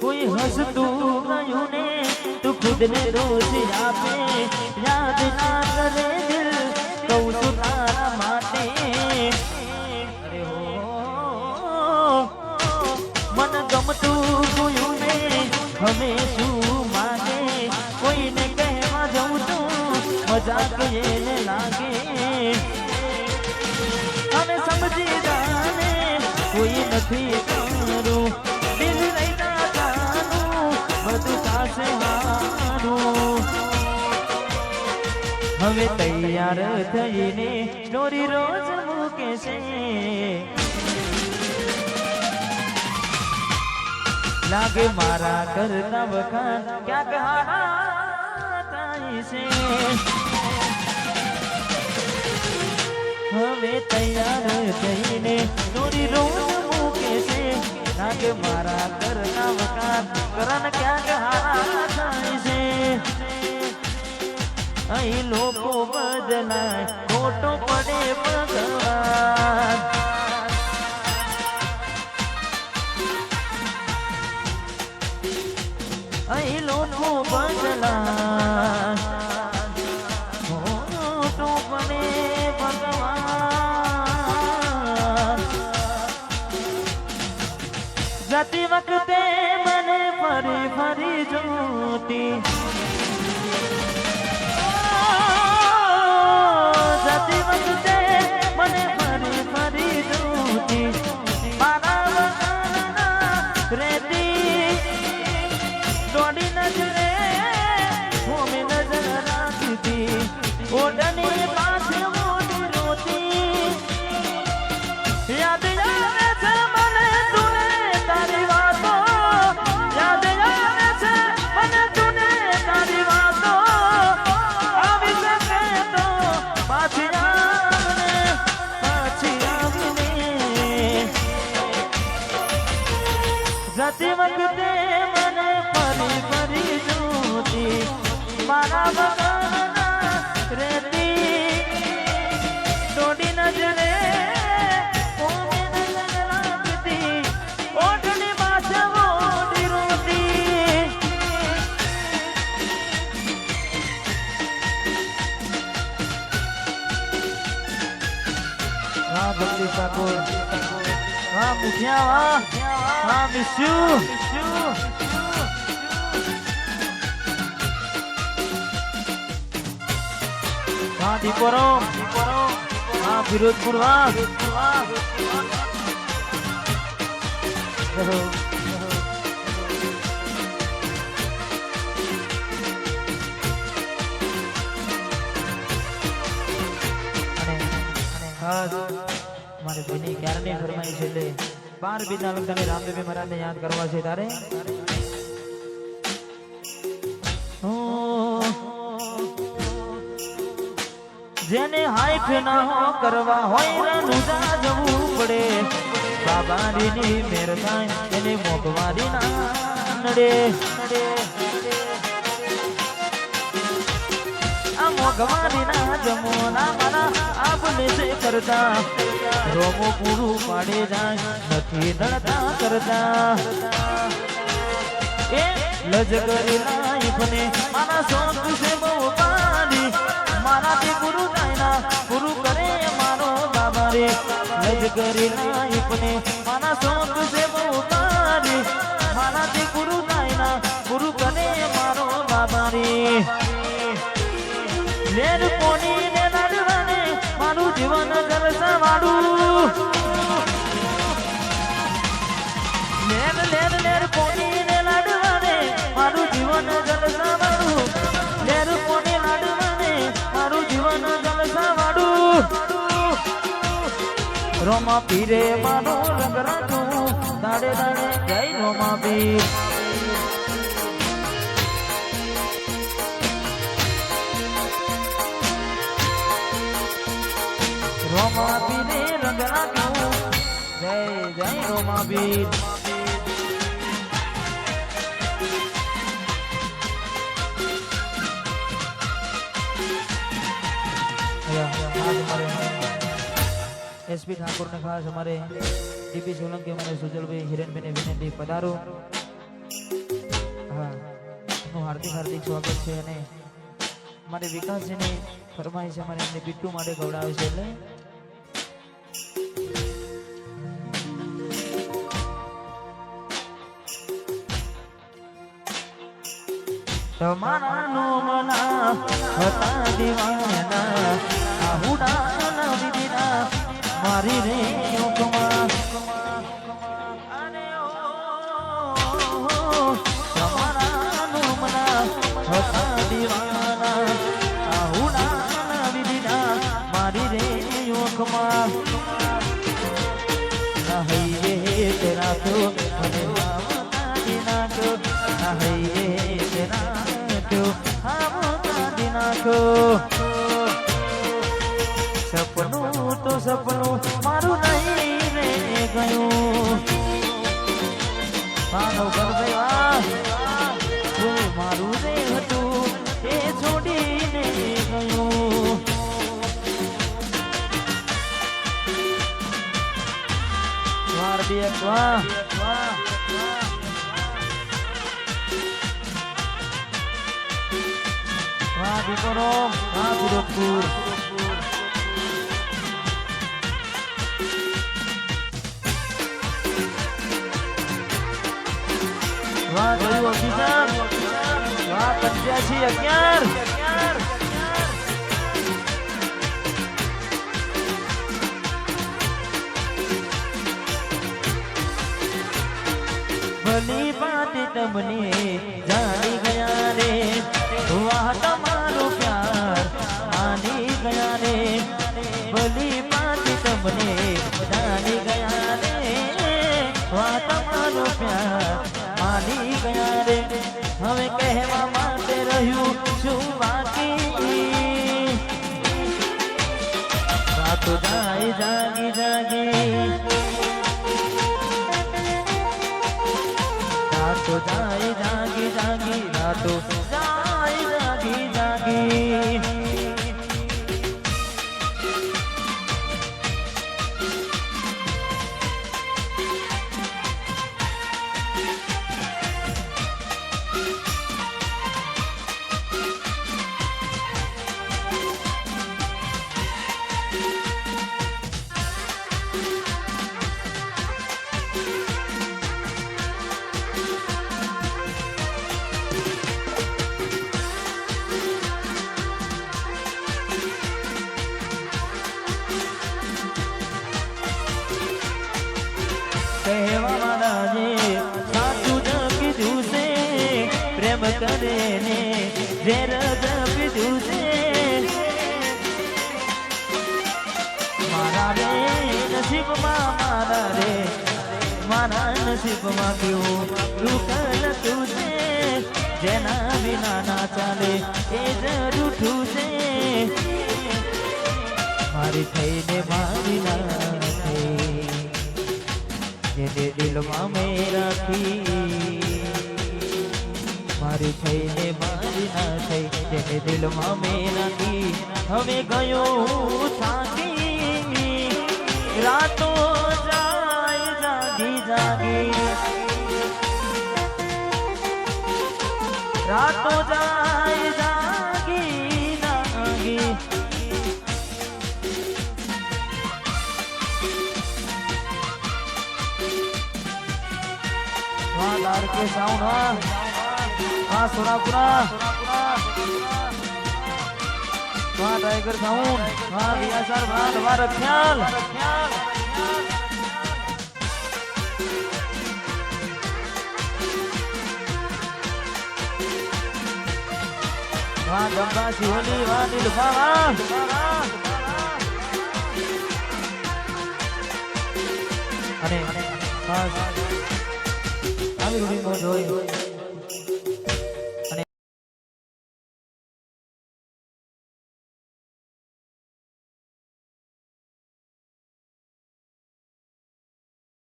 કોઈ હસતું ગયું ને તું ખુદને રોજ આપે. યાદ ના કરે દિલ, કહું છું તારા માટે. મન ગમતું ગયું ને હવે શું માગે. કોઈને કહેવા જવું તું મજાક એને લાગે. હવે તૈયાર થઈને સ્ટોરી રોજ મૂકે છે. લાગે મારા કરતા વખાણ ક્યાંક હારા હવે તૈયાર થઈને ચોરી રોજ મૂકે છે. લાગે મારા કરતા વખાણ કરણ ક્યાંક હારા થાય છે. અહીં લોકો બદલાય ખોટો પડે ભગવાન. અહીં લોકો બદલાય ખોટો પડે ભગવાન. જતી વખતે મને ફરી ફરી જોતી વખતે મને ફરી ફરી જોતી. મારા વગરના રેતી. દોડી નજરે ભક્તિ ઠાકોર. હા પૂછ્યા વાહ વાહ મિસ્યુ વાહ દીપોરો હા ફિરોજપુર ખાસ મારે ભાઈની ક્યારની ફરમાઈ છે બાર બીજા લગ્નને રામદેવી મહારાજને યાદ કરવા છે તારે? જેને હાઈફ ના કરવા હોય રનુજા જવું પડે. બાબાની મેર થાય એને મોગવારી ના નડે. આ મોગવારી ના જમોના મારા આપને છે કરતા? રોમો પૂરું પાડે જાય, નથી નડતા કરતા. એ લજકરી લાઈફને મારા શોખ છે બહુ પાડી. મારાથી ગુરુ નાયના ગુરુ કરે મારો બાબા રે. લજકરી લાઈફને મારા શોખ છે બહુ પાડી. મારાથી ગુરુ નાયના ગુરુ કરે મારો બાબા રે. લેર કોની મારું જીવન જલસા વાળું લેર લેર લેર કોની ને લાડવાને, મારું જીવન જલસા વાળું લેર કોની લાડવાને, મારું જીવન જલસા રોમા પીરે મારો રંગ રાખું દાડે દાડે જય રોમા પીર. રોમા રંગ રાખ્યું એસપી ઠાકોર ને ખાસ અમારે ડીપી સોલંકી અમારે સુજલભાઈ હિરેનભાઈ વિનંતી પધારો હા નું હાર્દિક હાર્દિક સ્વાગત છે અને મારે વિકાસજીની ફરમાઈશ અમારે એમને પીટુ માટે ખવડાવે છે એટલે તમારા નોમના હતા દીવાના આહુડા આહુડા વિદિના મારી રે નહૈયે તેરા તો મને નાખો નહૈયે તેરા નાખો. સપનું તો સપનું મારું મારું રે એ છોડીને ગયું. વાર બે વાહ વાહ વાહ દીકરો વાહ ગુરખપુર વાહ જોયું ઓફિસર વાહ પંચ્યાસી અગિયાર તમારો પ્યાર. માની ગયા રે. હવે કહેવા માટે રહ્યું શું બાકી. રાતો જાય જાગી જાગી. રાતો જાય જાગી જાગી. રાતો કહેવા મારાજે સાચું જ છે, પ્રેમ કરે ને છે. મારા રે નસીબમાં, મારા રે, મારા નસીબમાં કેવું રૂકલ તું છે. જેના વિના ના ચાલે એ છે. મારી થઈને મારી ના જેને દિલમાં મેં રાખી. મારી થઈને મારી ના થઈ તેને દિલમાં મેં રાખી. હવે ગયો થાકી. રાતો જાય જાગી જાગી. રાતો જાય वहाँ लार के साउंड वहाँ वहाँ सोनापुरा वहाँ टाइगर साउंड वहाँ रिया सर वहाँ हमारा ख्याल वहाँ गंगा सिहोली वहाँ नीलफा वहाँ અને બસ 这个地方